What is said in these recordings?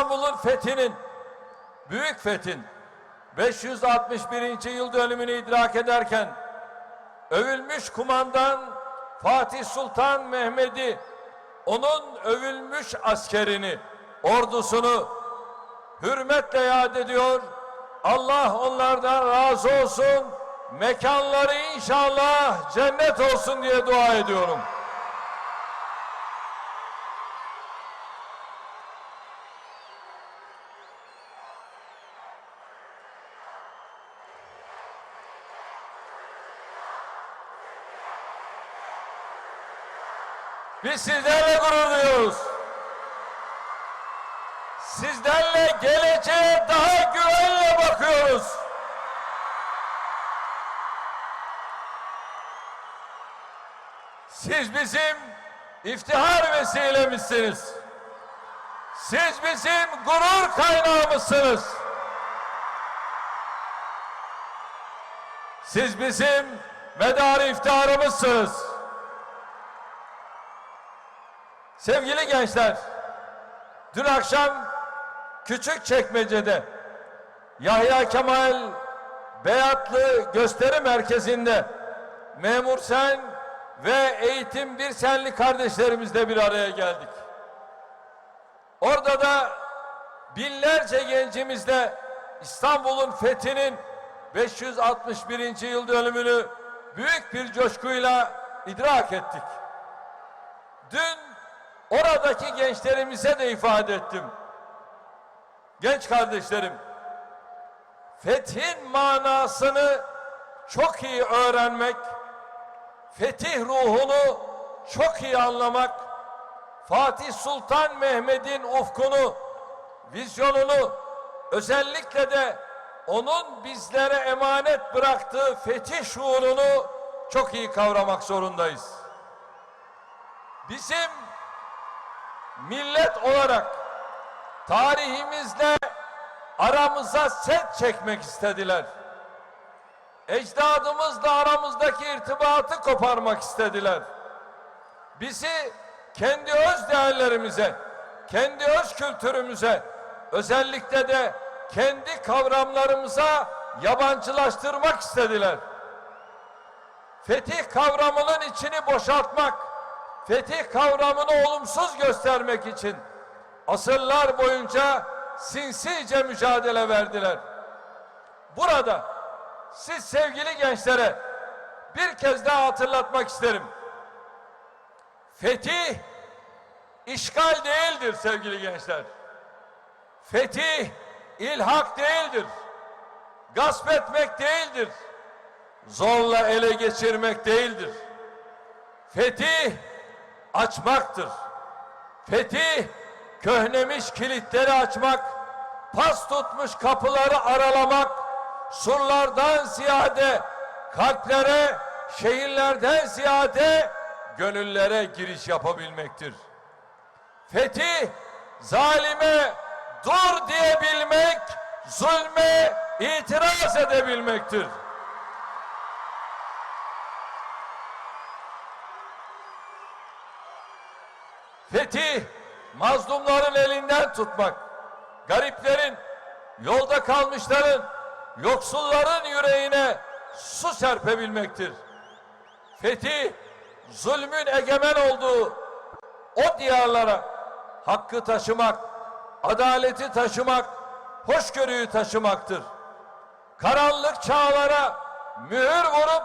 İstanbul'un fethinin, büyük fethin 561. yıl dönümünü idrak ederken övülmüş kumandan Fatih Sultan Mehmet'i, onun övülmüş askerini, ordusunu hürmetle yad ediyor. Allah onlardan razı olsun. Mekanları inşallah cennet olsun diye dua ediyorum. Biz sizlerle gurur duyuyoruz. Sizlerle geleceğe daha güvenle bakıyoruz. Siz bizim iftihar vesilemizsiniz. Siz bizim gurur kaynağımızsınız. Siz bizim medarı iftiharımızsınız. Sevgili gençler, dün akşam küçük çekmecede Yahya Kemal Beyatlı Gösteri Merkezi'nde Memur Sen ve Eğitim Bir Senli kardeşlerimizle bir araya geldik. Orada da binlerce gencimizle İstanbul'un fethinin 561. yıl dönümünü büyük bir coşkuyla idrak ettik. Dün oradaki gençlerimize de ifade ettim. Genç kardeşlerim, fethin manasını çok iyi öğrenmek, fetih ruhunu çok iyi anlamak, Fatih Sultan Mehmet'in ufkunu, vizyonunu, özellikle de onun bizlere emanet bıraktığı fetih şuurunu çok iyi kavramak zorundayız. Bizim millet olarak tarihimizle aramıza set çekmek istediler. Ecdadımızla aramızdaki irtibatı koparmak istediler. Bizi kendi öz değerlerimize, kendi öz kültürümüze, özellikle de kendi kavramlarımıza yabancılaştırmak istediler. Fetih kavramının içini boşaltmak, fetih kavramını olumsuz göstermek için asırlar boyunca sinsice mücadele verdiler. Burada siz sevgili gençlere bir kez daha hatırlatmak isterim. Fetih işgal değildir sevgili gençler. Fetih ilhak değildir. Gasp etmek değildir. Zorla ele geçirmek değildir. Fetih açmaktır. Fetih köhnemiş kilitleri açmak, pas tutmuş kapıları aralamak, surlardan ziyade kalplere, şehirlerden ziyade gönüllere giriş yapabilmektir. Fetih zalime dur diyebilmek, zulme itiraz edebilmektir. Fetih mazlumların elinden tutmak, gariplerin, yolda kalmışların, yoksulların yüreğine su serpebilmektir. Fetih zulmün egemen olduğu o diyarlara hakkı taşımak, adaleti taşımak, hoşgörüyü taşımaktır. Karanlık çağlara mühür vurup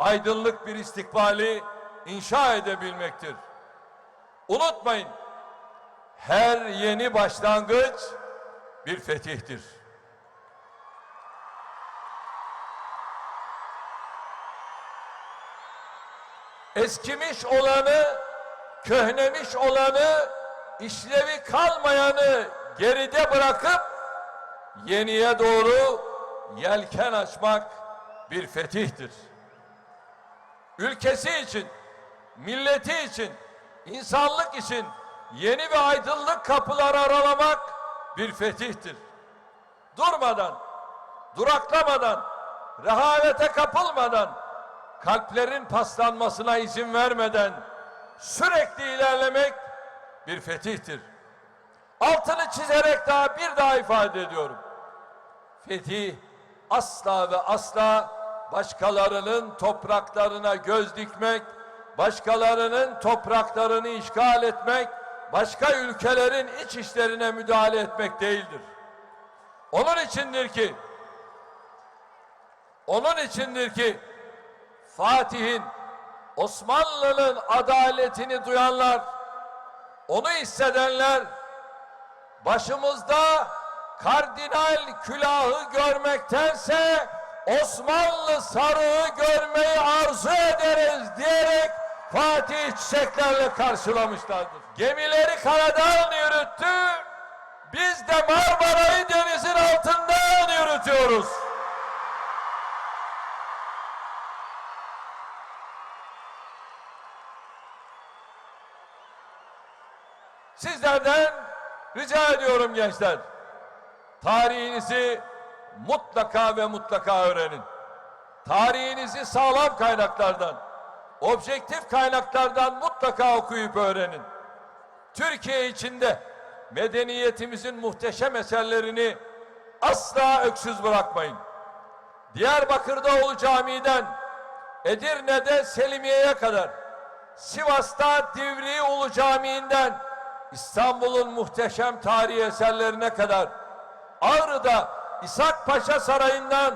aydınlık bir istikbali inşa edebilmektir. Unutmayın, her yeni başlangıç bir fetihtir. Eskimiş olanı, köhnemiş olanı, işlevi kalmayanı geride bırakıp yeniye doğru yelken açmak bir fetihtir. Ülkesi için, milleti için, insanlık için yeni ve aydınlık kapıları aralamak bir fetihtir. Durmadan, duraklamadan, rehavete kapılmadan, kalplerin paslanmasına izin vermeden sürekli ilerlemek bir fetihtir. Altını çizerek daha bir daha ifade ediyorum. Fetih asla ve asla başkalarının topraklarına göz dikmek, başkalarının topraklarını işgal etmek, başka ülkelerin iç işlerine müdahale etmek değildir. Onun içindir ki onun içindir ki Fatih'in Osmanlı'nın adaletini duyanlar, onu hissedenler başımızda kardinal külahı görmektense Osmanlı sarığı diyerek Fatih çiçeklerle karşılamışlardır. Gemileri karadan yürüttü, biz de Marmara'yı denizin altından yürütüyoruz. Sizlerden rica ediyorum gençler. Tarihinizi mutlaka ve mutlaka öğrenin. Tarihinizi sağlam kaynaklardan, objektif kaynaklardan mutlaka okuyup öğrenin. Türkiye içinde medeniyetimizin muhteşem eserlerini asla öksüz bırakmayın. Diyarbakır'da Ulu Camii'den, Edirne'de Selimiye'ye kadar, Sivas'ta Divriği Ulu Camii'nden, İstanbul'un muhteşem tarihi eserlerine kadar, Ağrı'da İshak Paşa Sarayı'ndan,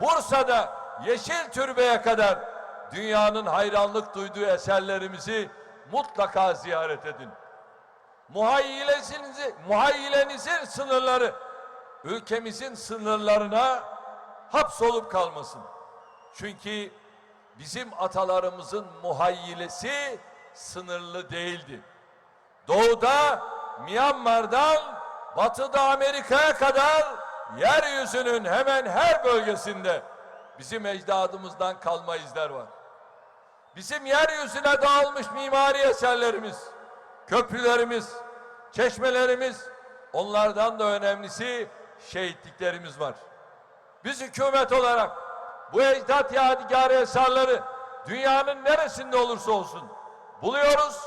Bursa'da Yeşil Türbe'ye kadar dünyanın hayranlık duyduğu eserlerimizi mutlaka ziyaret edin. Muhayyilenizi, muhayyilenizin sınırları ülkemizin sınırlarına hapsolup kalmasın. Çünkü bizim atalarımızın muhayyilesi sınırlı değildi. Doğuda Myanmar'dan batıda Amerika'ya kadar yeryüzünün hemen her bölgesinde bizim ecdadımızdan kalma izler var. Bizim yeryüzüne dağılmış mimari eserlerimiz, köprülerimiz, çeşmelerimiz, onlardan da önemlisi şehitliklerimiz var. Biz hükümet olarak bu ecdat yadigarı eserleri dünyanın neresinde olursa olsun buluyoruz.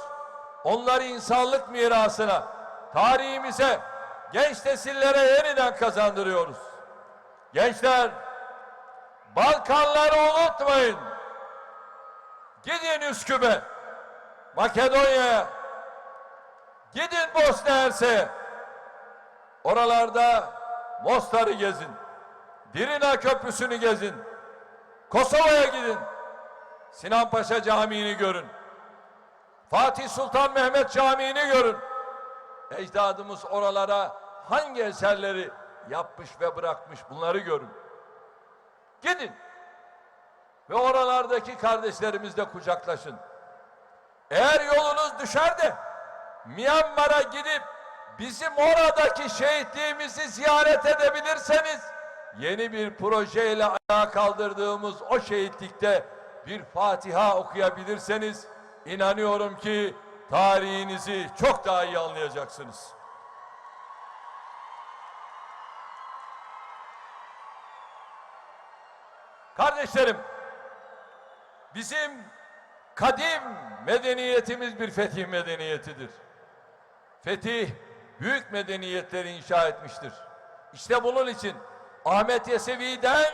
Onları insanlık mirasına, tarihimize, genç nesillere yeniden kazandırıyoruz. Gençler, Balkanları unutmayın. Gidin Üsküp'e, Makedonya'ya, gidin Bosna Hersek'e. Oralarda Mostar'ı gezin. Dirina Köprüsü'nü gezin. Kosova'ya gidin. Sinan Paşa Camii'ni görün. Fatih Sultan Mehmet Camii'ni görün. Ecdadımız oralara hangi eserleri yapmış ve bırakmış bunları görün. Gidin. Ve oralardaki kardeşlerimizle kucaklaşın. Eğer yolunuz düşer de Myanmar'a gidip bizim oradaki şehitliğimizi ziyaret edebilirseniz yeni bir projeyle ayağa kaldırdığımız o şehitlikte bir Fatiha okuyabilirseniz inanıyorum ki tarihinizi çok daha iyi anlayacaksınız. Kardeşlerim, bizim kadim medeniyetimiz bir fetih medeniyetidir. Fetih büyük medeniyetleri inşa etmiştir. İşte bunun için Ahmet Yesevi'den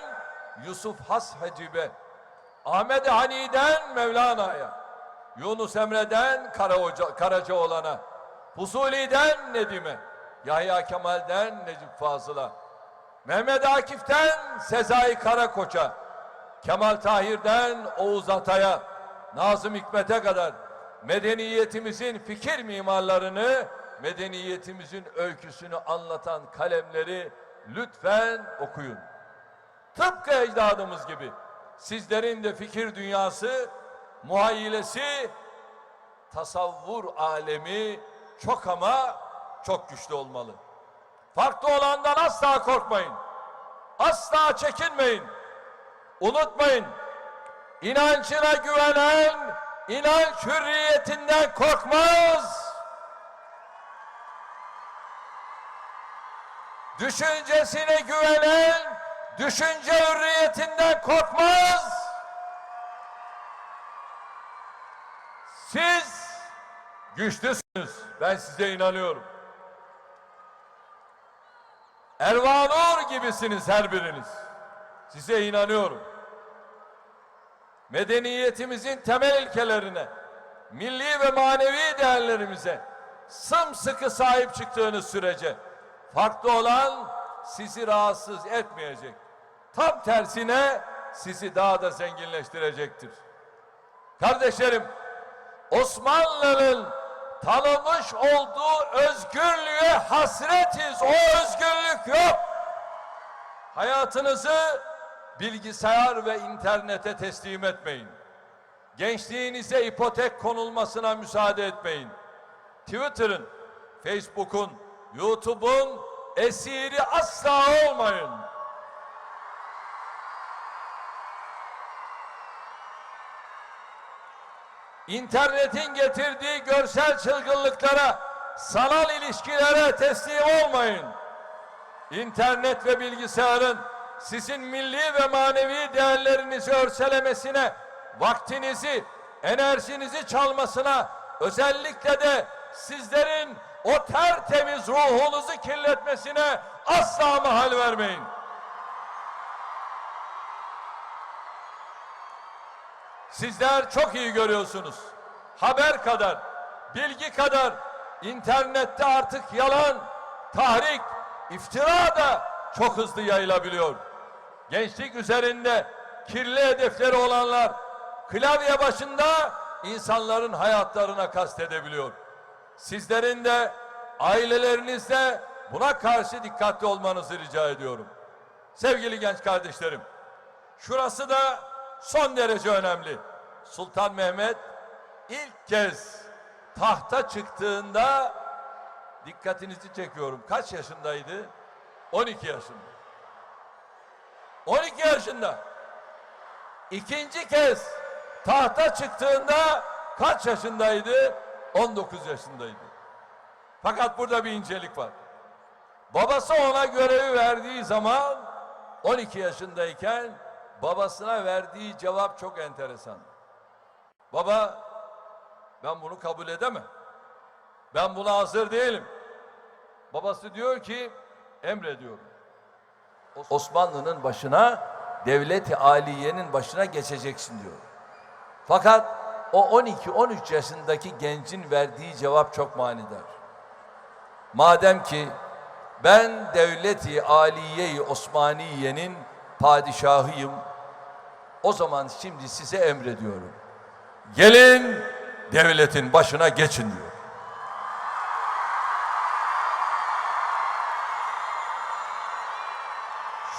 Yusuf Has Hecibe, Ahmet Hani'den Mevlana'ya, Yunus Emre'den Karahoca, Karacaoğlan'a, Fuzuli'den Nedim'e, Yahya Kemal'den Necip Fazıl'a, Mehmet Akif'ten Sezai Karakoç'a, Kemal Tahir'den Oğuz Atay'a, Nazım Hikmet'e kadar medeniyetimizin fikir mimarlarını, medeniyetimizin öyküsünü anlatan kalemleri lütfen okuyun. Tıpkı ecdadımız gibi sizlerin de fikir dünyası, muhayyilesi, tasavvur alemi çok ama çok güçlü olmalı. Farklı olandan asla korkmayın. Asla çekinmeyin. Unutmayın. İnancına güvenen inanç hürriyetinden korkmaz. Düşüncesine güvenen düşünce hürriyetinden korkmaz. Siz güçlüsünüz. Ben size inanıyorum. Ervanur gibisiniz her biriniz. Size inanıyorum. Medeniyetimizin temel ilkelerine, milli ve manevi değerlerimize sımsıkı sahip çıktığınız sürece farklı olan sizi rahatsız etmeyecek. Tam tersine sizi daha da zenginleştirecektir. Kardeşlerim, Osmanlı'nın tanımış olduğu özgürlüğe hasretiz. O özgürlük yok. Hayatınızı bilgisayar ve internete teslim etmeyin. Gençliğinize ipotek konulmasına müsaade etmeyin. Twitter'ın, Facebook'un, YouTube'un esiri asla olmayın. İnternetin getirdiği görsel çılgınlıklara, sanal ilişkilere teslim olmayın. İnternet ve bilgisayarın sizin milli ve manevi değerlerinizi örselemesine, vaktinizi, enerjinizi çalmasına, özellikle de sizlerin o tertemiz ruhunuzu kirletmesine asla mahal vermeyin. Sizler çok iyi görüyorsunuz. Haber kadar, bilgi kadar internette artık yalan, tahrik, iftira da çok hızlı yayılabiliyor. Gençlik üzerinde kirli hedefleri olanlar klavye başında insanların hayatlarına kastedebiliyor. Sizlerin de ailelerinizde buna karşı dikkatli olmanızı rica ediyorum. Sevgili genç kardeşlerim, şurası da son derece önemli. Sultan Mehmet ilk kez tahta çıktığında dikkatinizi çekiyorum. Kaç yaşındaydı? 12 yaşında. 12 yaşında. İkinci kez tahta çıktığında kaç yaşındaydı? 19 yaşındaydı. Fakat burada bir incelik var. Babası ona görevi verdiği zaman 12 yaşındayken babasına verdiği cevap çok enteresan. Baba ben bunu kabul edemem. Ben buna hazır değilim. Babası diyor ki emrediyorum. Osmanlı'nın başına devleti aliyenin başına geçeceksin diyor. Fakat o 12-13 yaşındaki gencin verdiği cevap çok manidar. Madem ki ben devleti aliye-i Osmaniye'nin padişahıyım. O zaman şimdi size emrediyorum. Gelin devletin başına geçin diyor.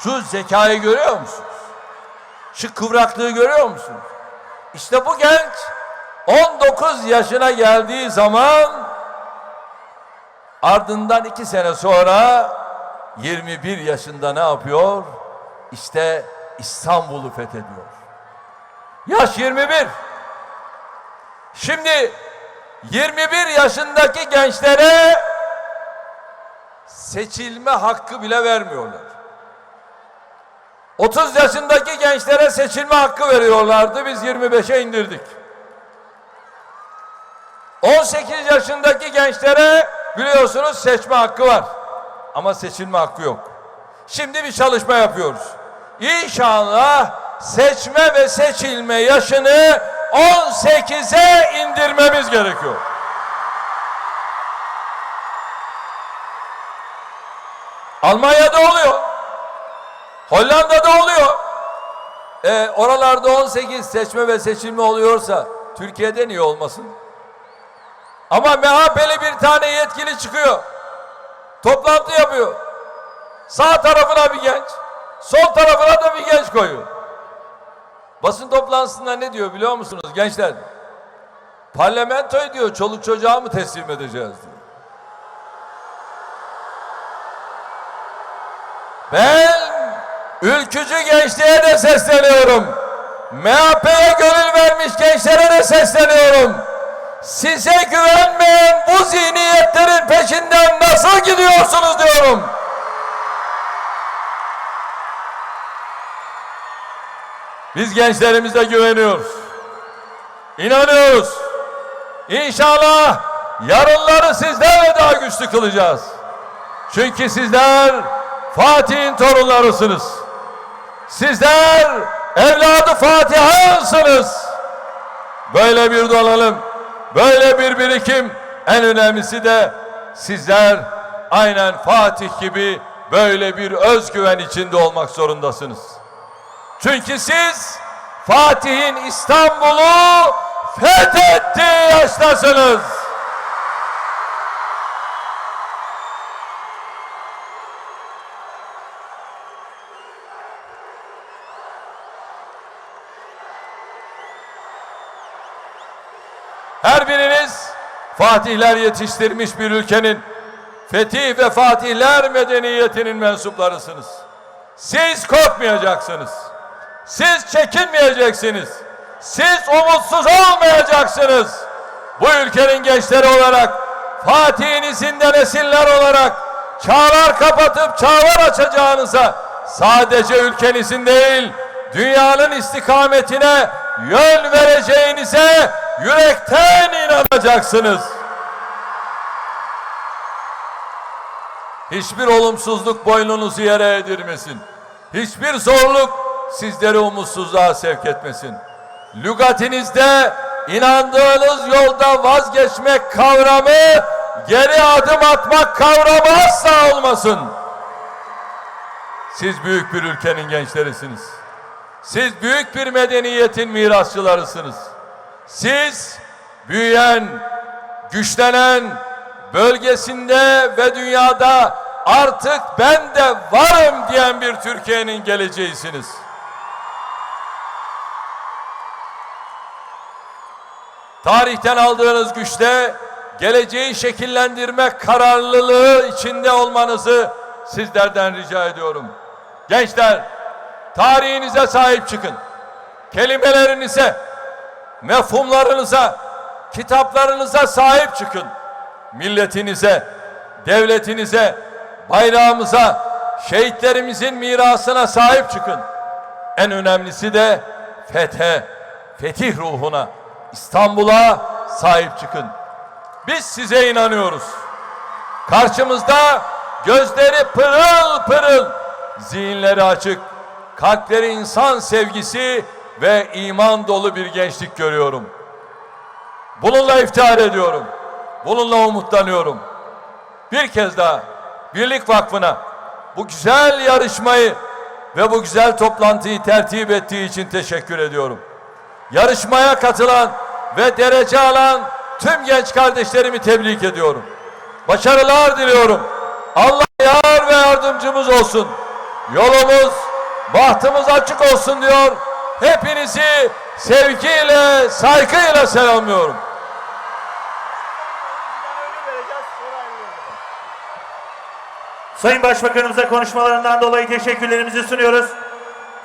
Şu zekayı görüyor musunuz? Şu kıvraklığı görüyor musunuz? İşte bu genç 19 yaşına geldiği zaman ardından iki sene sonra 21 yaşında ne yapıyor? İşte İstanbul'u fethediyor. Yaş 21. Şimdi 21 yaşındaki gençlere seçilme hakkı bile vermiyorlar. 30 yaşındaki gençlere seçilme hakkı veriyorlardı. Biz 25'e indirdik. 18 yaşındaki gençlere biliyorsunuz seçme hakkı var. Ama seçilme hakkı yok. Şimdi bir çalışma yapıyoruz. İnşallah seçme ve seçilme yaşını 18'e indirmemiz gerekiyor. Almanya'da oluyor. Hollanda'da oluyor. E, oralarda 18 seçme ve seçilme oluyorsa Türkiye'de niye olmasın? Ama MHP'li bir tane yetkili çıkıyor. Toplantı yapıyor. Sağ tarafına bir genç, sol tarafına da bir genç koyuyor. Basın toplantısında ne diyor biliyor musunuz gençler? Parlamentoyu diyor çoluk çocuğa mı teslim edeceğiz diyor. Ben ülkücü gençliğe de sesleniyorum. MHP'ye gönül vermiş gençlere de sesleniyorum. Size güvenmeyen bu zihniyetlerin peşinden nasıl gidiyorsunuz diyorum. Biz gençlerimize güveniyoruz. İnanıyoruz. İnşallah yarınları sizlerle daha güçlü kılacağız. Çünkü sizler Fatih'in torunlarısınız. Sizler evladı Fatiha'sınız. Böyle bir donanım, böyle bir birikim, en önemlisi de sizler aynen Fatih gibi böyle bir özgüven içinde olmak zorundasınız. Çünkü siz Fatih'in İstanbul'u fethettiği yaştasınız. Her biriniz fatihler yetiştirmiş bir ülkenin fetih ve fatihler medeniyetinin mensuplarısınız. Siz korkmayacaksınız. Siz çekinmeyeceksiniz. Siz umutsuz olmayacaksınız. Bu ülkenin gençleri olarak, Fatih'in izinde nesiller olarak çağlar kapatıp çağlar açacağınıza sadece ülkenizin değil, dünyanın istikametine yön vereceğinize yürekten inanacaksınız. Hiçbir olumsuzluk boynunuzu yere edirmesin. Hiçbir zorluk sizleri umutsuzluğa sevk etmesin. Lügatinizde inandığınız yolda vazgeçmek kavramı geri adım atmak kavramı asla olmasın. Siz büyük bir ülkenin gençlerisiniz. Siz büyük bir medeniyetin mirasçılarısınız. Siz büyüyen, güçlenen, bölgesinde ve dünyada artık ben de varım diyen bir Türkiye'nin geleceğisiniz. Tarihten aldığınız güçte geleceği şekillendirme kararlılığı içinde olmanızı sizlerden rica ediyorum. Gençler, tarihinize sahip çıkın. Kelimelerinize, mefhumlarınıza, kitaplarınıza sahip çıkın. Milletinize, devletinize, bayrağımıza, şehitlerimizin mirasına sahip çıkın. En önemlisi de fethe, fetih ruhuna, İstanbul'a sahip çıkın. Biz size inanıyoruz. Karşımızda gözleri pırıl pırıl, zihinleri açık, kalpleri insan sevgisi ve iman dolu bir gençlik görüyorum. Bununla iftihar ediyorum. Bununla umutlanıyorum. Bir kez daha Birlik Vakfı'na bu güzel yarışmayı ve bu güzel toplantıyı tertip ettiği için teşekkür ediyorum. Yarışmaya katılan ve derece alan tüm genç kardeşlerimi tebrik ediyorum. Başarılar diliyorum. Allah yar ve yardımcımız olsun. Yolumuz, bahtımız açık olsun diyor. Hepinizi sevgiyle, saygıyla selamlıyorum. Sayın Başbakanımıza konuşmalarından dolayı teşekkürlerimizi sunuyoruz.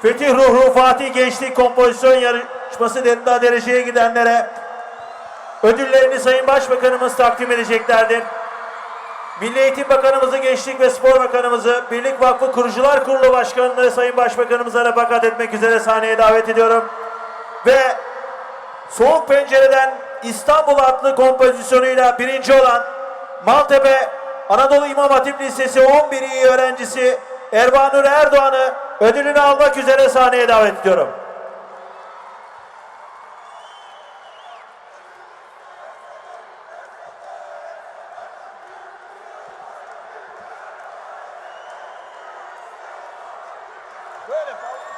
Fetih Ruhru Fatih Gençlik Kompozisyon Yarışması derinde dereceye gidenlere ödüllerini Sayın Başbakanımız takdim edeceklerdir. Milli Eğitim Bakanımızı, Gençlik ve Spor Bakanımızı, Birlik Vakfı Kurucular Kurulu Başkanı'nı Sayın Başbakanımıza refakat etmek üzere sahneye davet ediyorum. Ve Soğuk Pencere'den İstanbul adlı kompozisyonuyla birinci olan Maltepe Anadolu İmam Hatip Lisesi 11 iyi öğrencisi Erbanur Erdoğan'ı ödülünü almak üzere sahneye davet ediyorum. Good.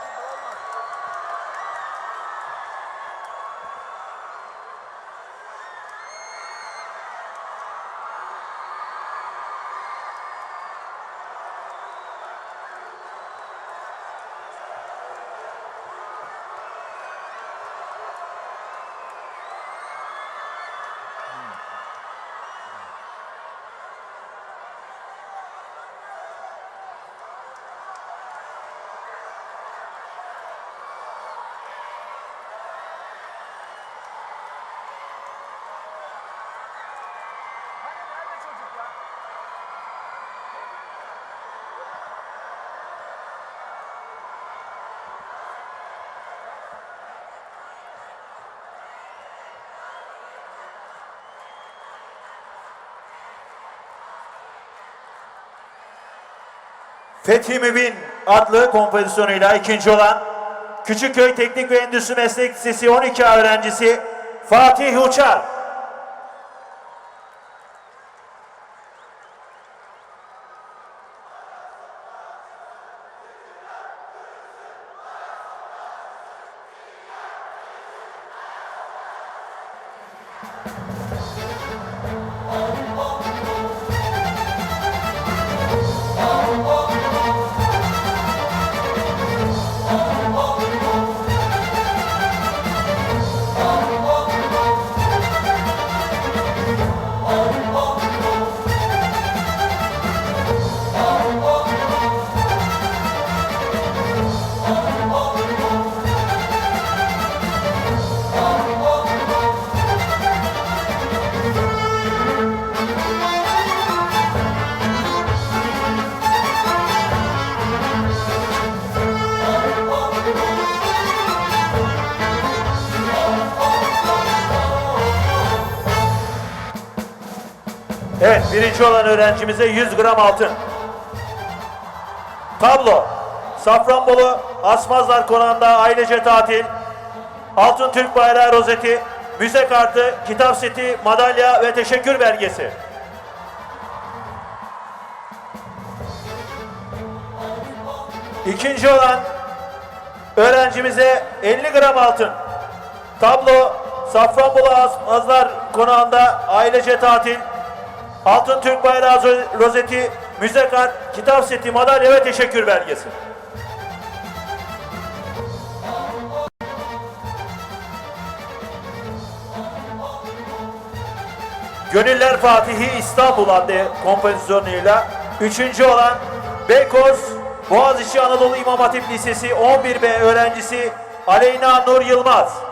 Fethi Mübin adlı kompozisyonuyla ikinci olan Küçükköy Teknik ve Endüstri Meslek Lisesi 12A öğrencisi Fatih Uçar. Birinci olan öğrencimize 100 gram altın. Tablo. Safranbolu Asmazlar Konağı'nda ailece tatil. Altın Türk Bayrağı rozeti, müze kartı, kitap seti, madalya ve teşekkür belgesi. İkinci olan öğrencimize 50 gram altın. Tablo Safranbolu Asmazlar Konağı'nda ailece tatil. Altın Türk Bayrağı rozeti, müze kart, kitap seti, madalya ve teşekkür belgesi. Gönüller Fatihi İstanbul adlı kompozisyonuyla üçüncü olan Beykoz Boğaziçi Anadolu İmam Hatip Lisesi 11B öğrencisi Aleyna Nur Yılmaz.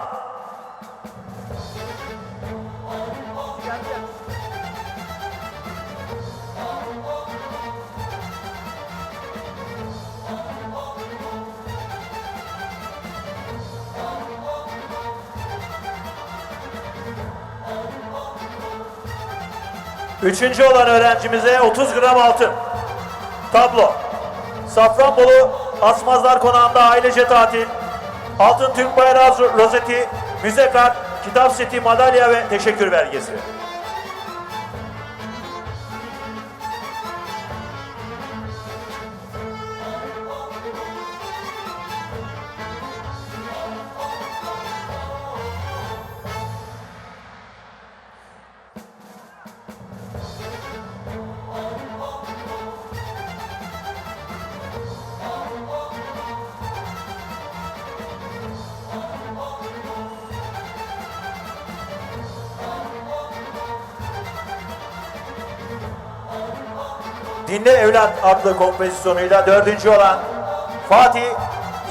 Üçüncü olan öğrencimize 30 gram altın. Tablo. Safranbolu Asmazlar Konağı'nda ailece tatil. Altın Türk Bayrağı rozeti, müze kart, kitap seti, madalya ve teşekkür belgesi. Dinle Evlat adlı kompozisyonuyla dördüncü olan Fatih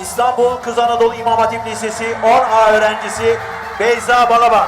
İstanbul Kız Anadolu İmam Hatip Lisesi 10A öğrencisi Beyza Balaban.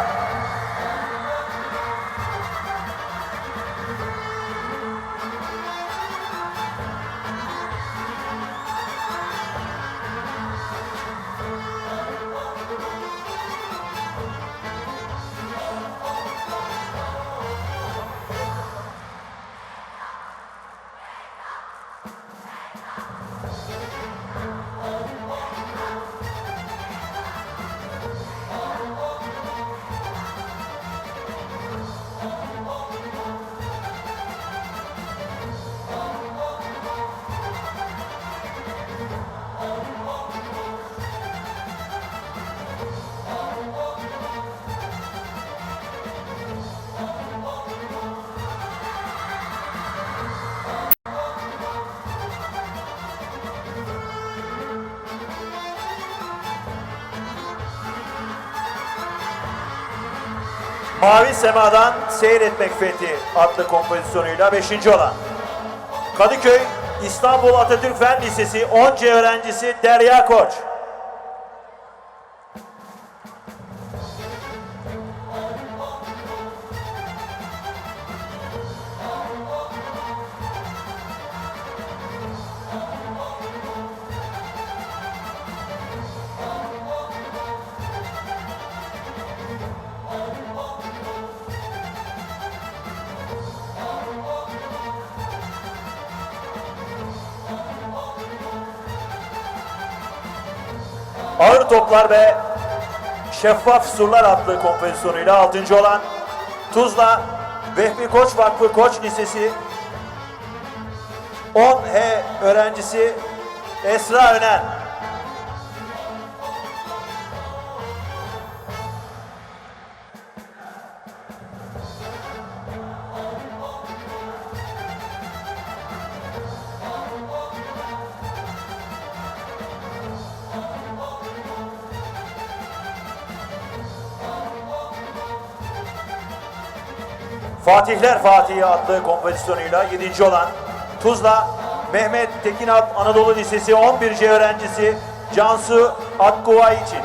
Mavi Sema'dan Seyretmek Fethi adlı kompozisyonuyla beşinci olan. Kadıköy İstanbul Atatürk Fen Lisesi 10C öğrencisi Derya Koç. Ağır Toplar ve Şeffaf Surlar adlı kompozisyonuyla 6. olan Tuzla Vehbi Koç Vakfı Koç Lisesi 10H öğrencisi Esra Önen. Fatihler Fatihi adlı kompozisyonuyla 7. olan Tuzla Mehmet Tekinat Anadolu Lisesi 11C öğrencisi Cansu Akkuvay için